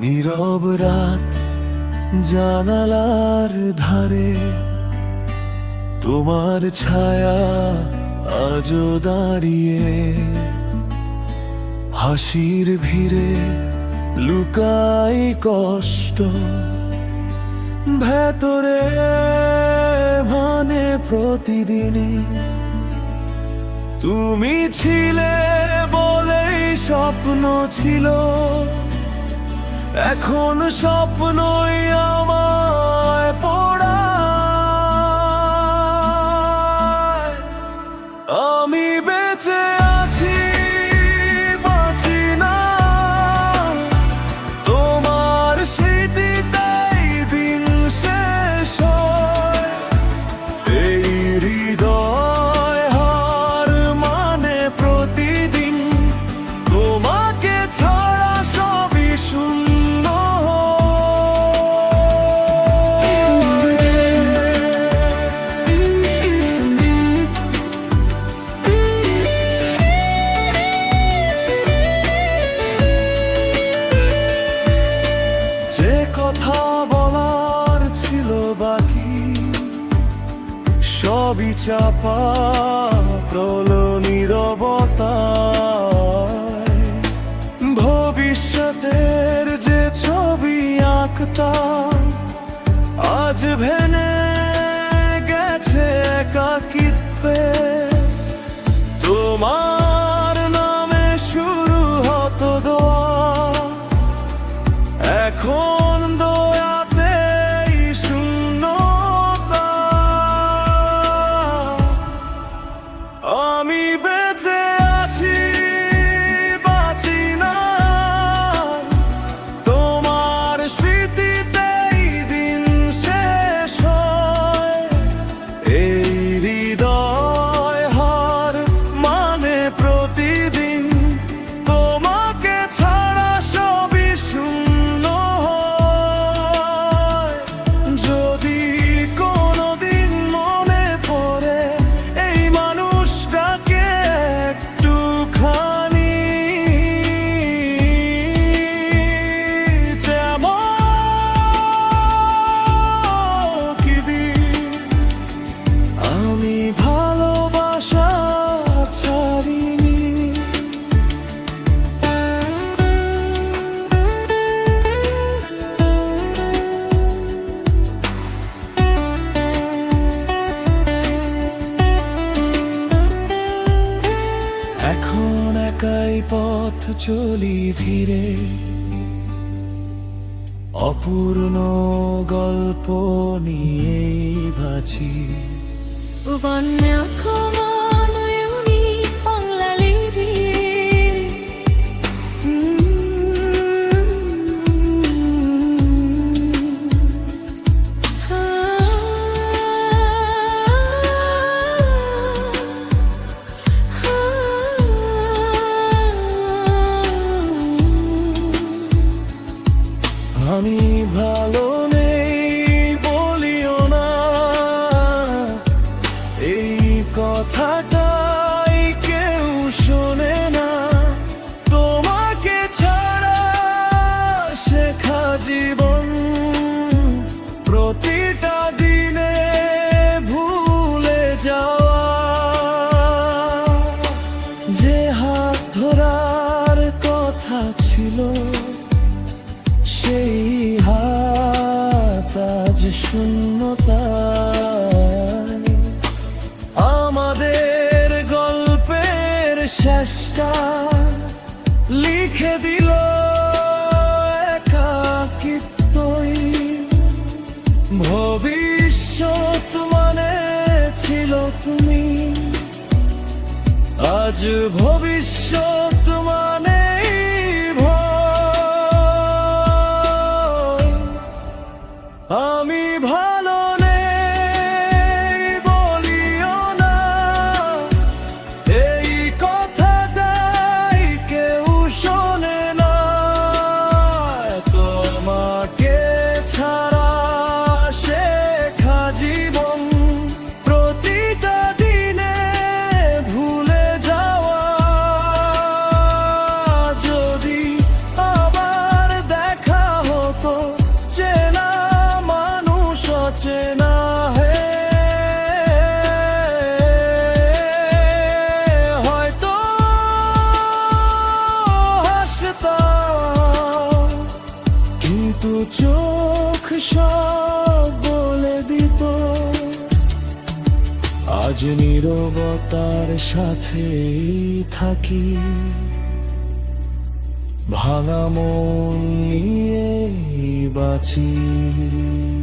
নীরব রাত জানালার ধারে, তোমার ছায়া আজও দাঁড়িয়ে। হাসির ভিড়ে লুকাই কষ্ট, ভেতরে ভানে প্রতিদিনই তুমি ছিলে বলেই স্বপ্ন ছিল এখন স্বপ্নই আমায় পড়ায় কথা বলার ছিল বাকি। সবই চাপা প্রল নীরবতায় ভবিষ্যতের যে ছবি আঁকতাম আজ ভেনে গেছে একাকিত্বে। এখন একাই পথ চলি ধীরে। অপূর্ণ গল্প নিয়ে ভাছি আমি সেই হাত আজ শূন্যতায়। আমাদের গল্পের শেষটা লিখে দিল একাকিত্বই। ভবিষ্যৎ মানে ছিল তুমি। আজ ভবিষ্যৎ আমি ভালো বলে দিত। আজ নিরবতার সাথে থাকি। ভাঙা মন নিয়ে বাঁচি।